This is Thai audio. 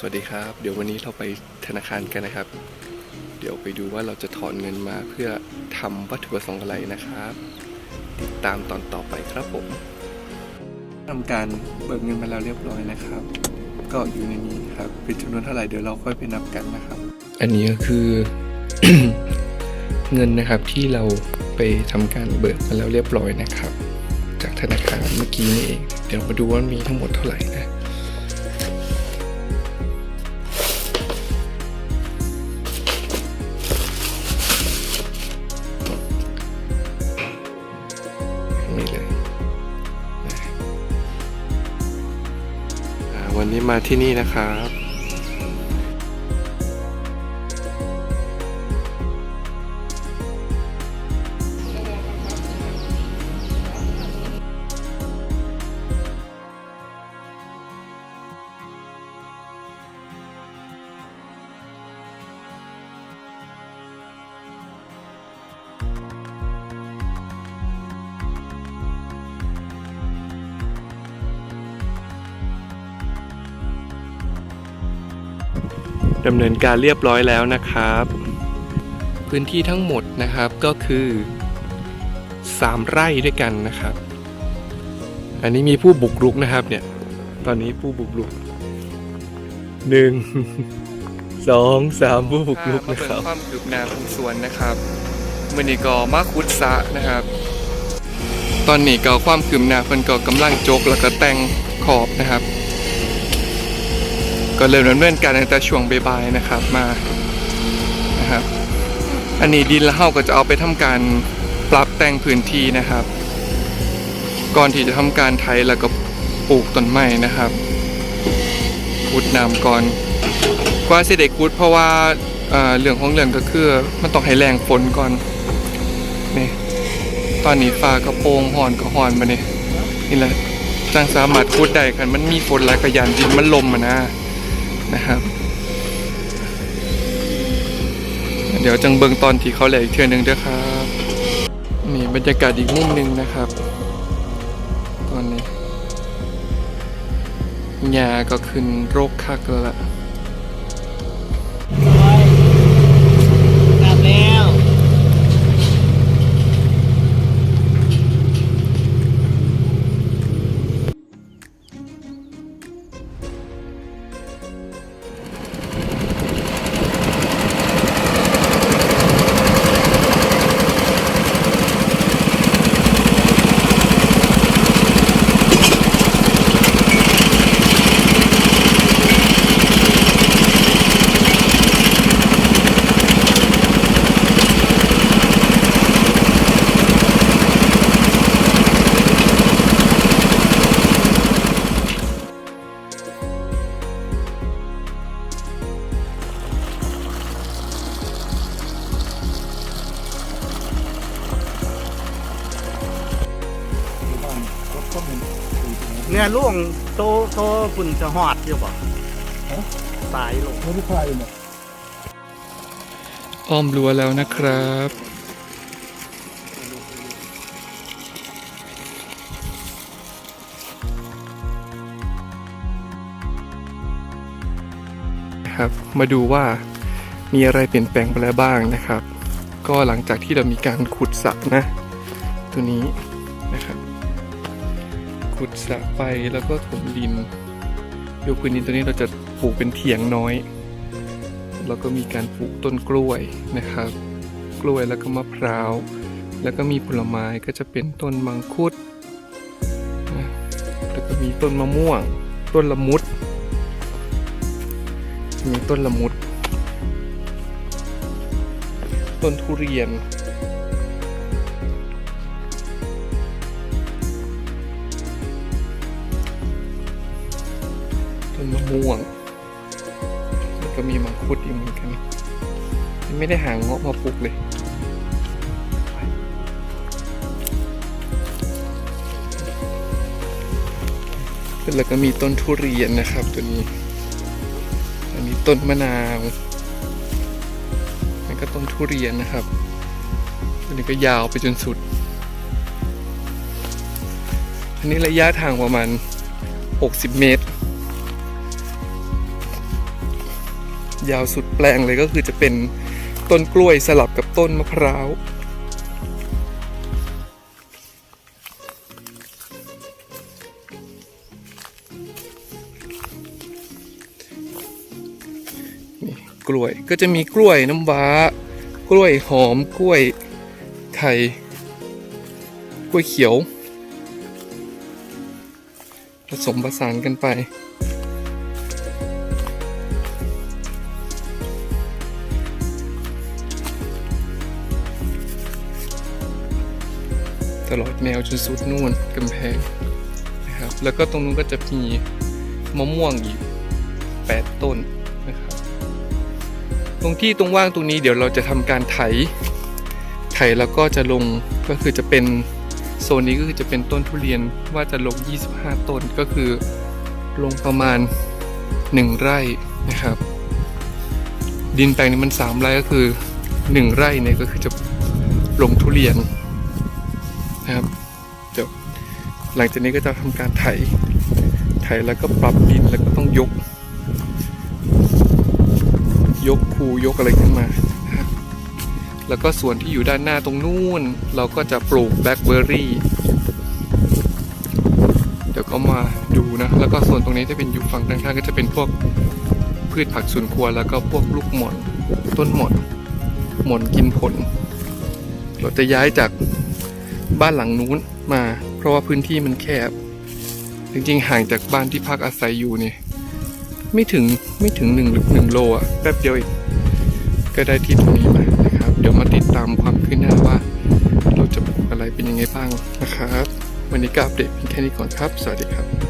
สวัสดีครับ เดี๋ยววันนี้เราไปธนาคารกันนะครับ เดี๋ยวไปดูว่าเราจะถอนเงินมาเพื่อทำวัตถุประสงค์อะไรนะครับติดตามตอนต่อไปครับผมทำการเบิกเงินมาแล้วเรียบร้อยนะครับ ก็อยู่ในนี้ครับเป็นจำนวนเท่าไหร่เดี๋ยวเราค่อยไปนับกันนะครับ อันนี้ก็คือ เงินนะครับที่เราไปทำการเบิกมาแล้วเรียบร้อยนะครับ จากธนาคารเมื่อกี้นี่เองเดี๋ยวมาดูว่ามีทั้งหมดเท่าไหร่นะ นี้เลย วันนี้มาที่นี่นะครับ ดำเนินการเรียบร้อยแล้วนะครับ พื้นที่ทั้งหมดนะครับก็คือ 3 ไร่ด้วยกันนะครับ อันนี้มีผู้บุกรุกนะครับเนี่ยตอนนี้ผู้บุกรุกหนึ่งสองสามผู้บุกรุกนะครับความคืบหน้าของสวนนะครับมือนี้ก็มาคุดสะนะครับ ตอนนี้ก็ความคืบหน้าเพิ่นก็กำลังโจกแล้วก็แต่งขอบนะครับ ก็เริ่มดำเนินการตั้งแต่ช่วงบ่ายๆนะครับมานะครับ อันนี้ดินและเฮาก็จะเอาไปทำการปรับแต่งพื้นที่นะครับ ก่อนที่จะทำการไถแล้วก็ปลูกต้นไม้นะครับขุดน้ำก่อนกว่าสิได้ขุดเพราะว่าเเรื่องของเรื่องก็คือมันต้องให้แรงฝนก่อนนี่ตอนนี้ฟ้าก็โปรงห่อนก็ห่อนมาเนี่ยนี่แหละจังสามารถขุดได้คันมันมีฝนหลายกระยานดินมันลมอะนะ นะครับ เดี๋ยวจังเบิงตอนที่เขาแหลกอีกเทือนึงด้วยครับนี่บรรยากาศอีกมุมหนึ่งนะครับ ตอนนี้หญ้าก็ขึ้นโรคคักแล้วล่ะ เนี่ยล่วงโตโตฝุ่นจะหอดอยู่บ่ตายลงไม่ได้พายเนี่ยอ้อมรั้วแล้วนะครับครับมาดูว่ามีอะไรเปลี่ยนแปลงไปแล้วบ้างนะครับ ก็หลังจากที่เรามีการขุดสระนะ ตัวนี้นะครับ ขุดสระไปแล้วก็ถมดินโยกพื้นดินตัวนี้เราจะปลูกเป็นเถียงน้อย แล้วก็มีการปลูกต้นกล้วยนะครับ กล้วยแล้วก็มะพร้าว แล้วก็มีผลไม้ก็จะเป็นต้นมังคุด แล้วก็มีต้นมะม่วง ต้นละมุด มีต้นละมุด ต้นทุเรียน มะม่วงแล้วก็มีมังคุดอีกเหมือนกันไม่ได้หาเงาะมาปลูกเลยแล้วก็มีต้นทุเรียนนะครับตัวนี้ อันนี้ต้นมะนาวแล้วก็ต้นทุเรียนนะครับอันนี้ก็ยาวไปจนสุด อันนี้ระยะทางประมาณ 60 เมตร ยาวสุดแปลงเลยก็คือจะเป็นต้นกล้วยสลับกับต้นมะพร้าว นี่กล้วยก็จะมีกล้วยน้ำว้า กล้วยหอมกล้วยไข่กล้วยเขียว ผสมผสานกันไป ตลอดแนวจนสุดนู่นกำแพงนะครับแล้วก็ตรงนู้นก็จะมีมะม่วงอีก8ต้นนะครับตรงที่ตรงว่างตรงนี้เดี๋ยวเราจะทำการไถ ไถแล้วก็จะลงก็คือจะเป็นโซนนี้ก็คือจะเป็นต้นทุเรียนว่าจะลง 25 ต้นก็คือลงประมาณ 1 ไร่นะครับ ดินแปลงนี้มัน 3 ไร่ก็คือ 1 ไร่เนี่ยก็คือจะลงทุเรียน นะครับ เดี๋ยวหลังจากนี้ก็จะทำการไถ ไถแล้วก็ปรับดินแล้วก็ต้องยก ยกคูยกอะไรขึ้นมา แล้วก็ส่วนที่อยู่ด้านหน้าตรงนู้น เราก็จะปลูกแบล็คเบอร์รี่เดี๋ยวก็มาดูนะ แล้วก็ส่วนตรงนี้จะเป็นอยู่ฝั่งด้านข้างก็จะเป็นพวกพืชผักสวนครัวแล้วก็พวกลูกหม่อน ต้นหม่อนหม่อนกินผล เราจะย้ายจาก บ้านหลังนู้นมา เพราะว่าพื้นที่มันแคบ จริงๆ ห่างจากบ้านที่พักอาศัยอยู่เนี่ยไม่ถึงไม่ถึงหนึ่งหรือหนึ่งโลอะแป๊บเดียวเองก็ได้ที่ตรงนี้มานะครับ เดี๋ยวมาติดตามความคืบหน้าว่า เราจะปลูกอะไรเป็นยังไงบ้างนะครับ วันนี้ก็อัปเดตเพียงแค่นี้ก่อนครับ สวัสดีครับ